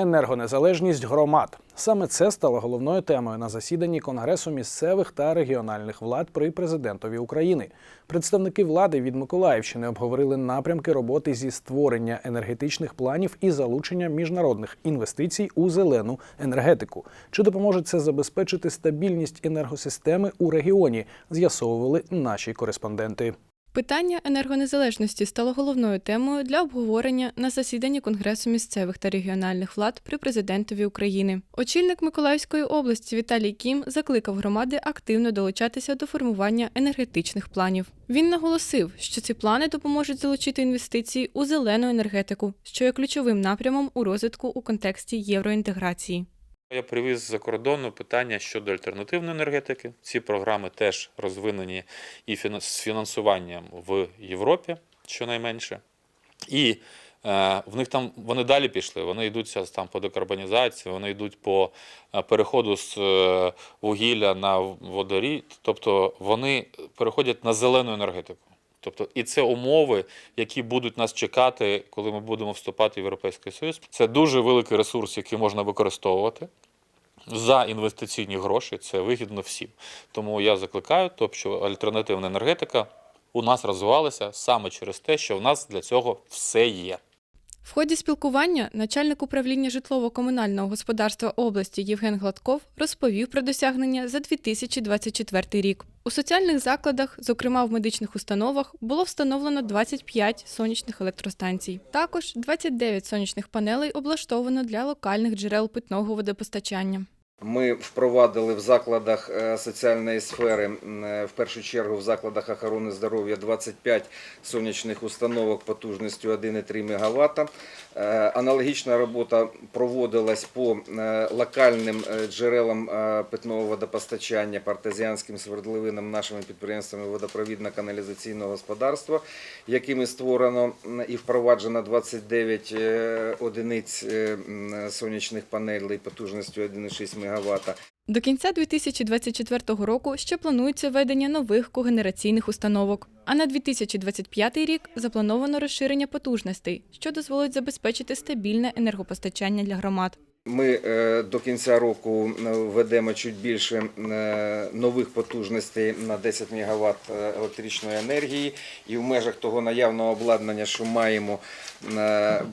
Енергонезалежність громад саме це стало головною темою на засіданні Конгресу місцевих та регіональних влад при президентові України. Представники влади від Миколаївщини обговорили напрямки роботи зі створення енергетичних планів і залучення міжнародних інвестицій у зелену енергетику. Чи допоможе це забезпечити стабільність енергосистеми у регіоні? З'ясовували наші кореспонденти. Питання енергонезалежності стало головною темою для обговорення на засіданні Конгресу місцевих та регіональних влад при президентові України. Очільник Миколаївської області Віталій Кім закликав громади активно долучатися до формування енергетичних планів. Він наголосив, що ці плани допоможуть залучити інвестиції у зелену енергетику, що є ключовим напрямом у розвитку у контексті євроінтеграції. Я привіз з-за кордону питання щодо альтернативної енергетики. Ці програми теж розвинені і з фінансуванням в Європі, щонайменше. І е, в них там вони далі пішли. Вони йдуть зараз там по декарбонізації, вони йдуть по е, переходу з е, вугілля на водорід. Тобто вони переходять на зелену енергетику. Тобто, і це умови, які будуть нас чекати, коли ми будемо вступати в Європейський Союз. Це дуже великий ресурс, який можна використовувати за інвестиційні гроші. Це вигідно всім. Тому я закликаю, тобто, що альтернативна енергетика у нас розвивалася саме через те, що в нас для цього все є. В ході спілкування начальник управління житлово-комунального господарства області Євген Гладков розповів про досягнення за 2024 рік. У соціальних закладах, зокрема в медичних установах, було встановлено 25 сонячних електростанцій. Також 29 сонячних панелей облаштовано для локальних джерел питного водопостачання. Ми впровадили в закладах е, соціальної сфери, е, в першу чергу в закладах охорони здоров'я 25 сонячних установок потужністю 1,3 МВт. Е, Аналогічна робота проводилась по локальним джерелам питного водопостачання, по артезіанським свердловинам нашими підприємствами водопровідно-каналізаційного господарства, якими створено і впроваджено 29 е, одиниць сонячних панелей потужністю 1,6 МВт. До кінця 2024 року ще планується введення нових когенераційних установок. А на 2025 рік заплановано розширення потужностей, що дозволить забезпечити стабільне енергопостачання для громад. Ми е, до кінця року е, введемо чуть більше е, нових потужностей на 10 МВт електричної енергії, і в межах того наявного обладнання, що маємо,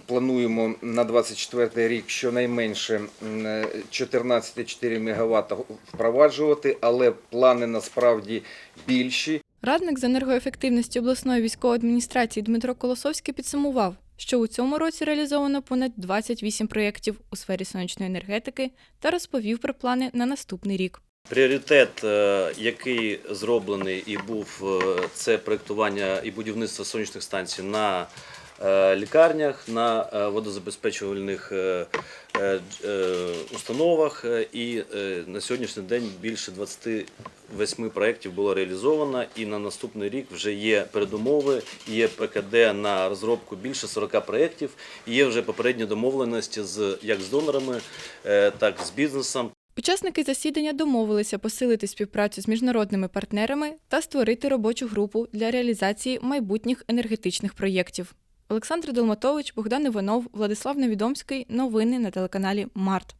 плануємо на 24 рік щонайменше м, е, 14,4 МВт впроваджувати, але плани насправді більші. Радник з енергоефективності обласної військової адміністрації Дмитро Колосовський підсумував, що у цьому році реалізовано понад 28 проєктів у сфері сонячної енергетики та розповів про плани на наступний рік. Пріоритет, е, який зроблений і був, е, це проєктування і будівництво сонячних станцій на е, лікарнях, на водозабезпечувальних установах. І на сьогоднішній день більше 28 проєктів було реалізовано, і на наступний рік вже є передумови, є ПКД на розробку більше 40 проєктів, є вже попередні домовленості з як з донорами, е, так і з бізнесом. Учасники засідання домовилися посилити співпрацю з міжнародними партнерами та створити робочу групу для реалізації майбутніх енергетичних проєктів. Олександр Долматович, Богдан Іванов, Владислав Невідомський. Новини на телеканалі Март.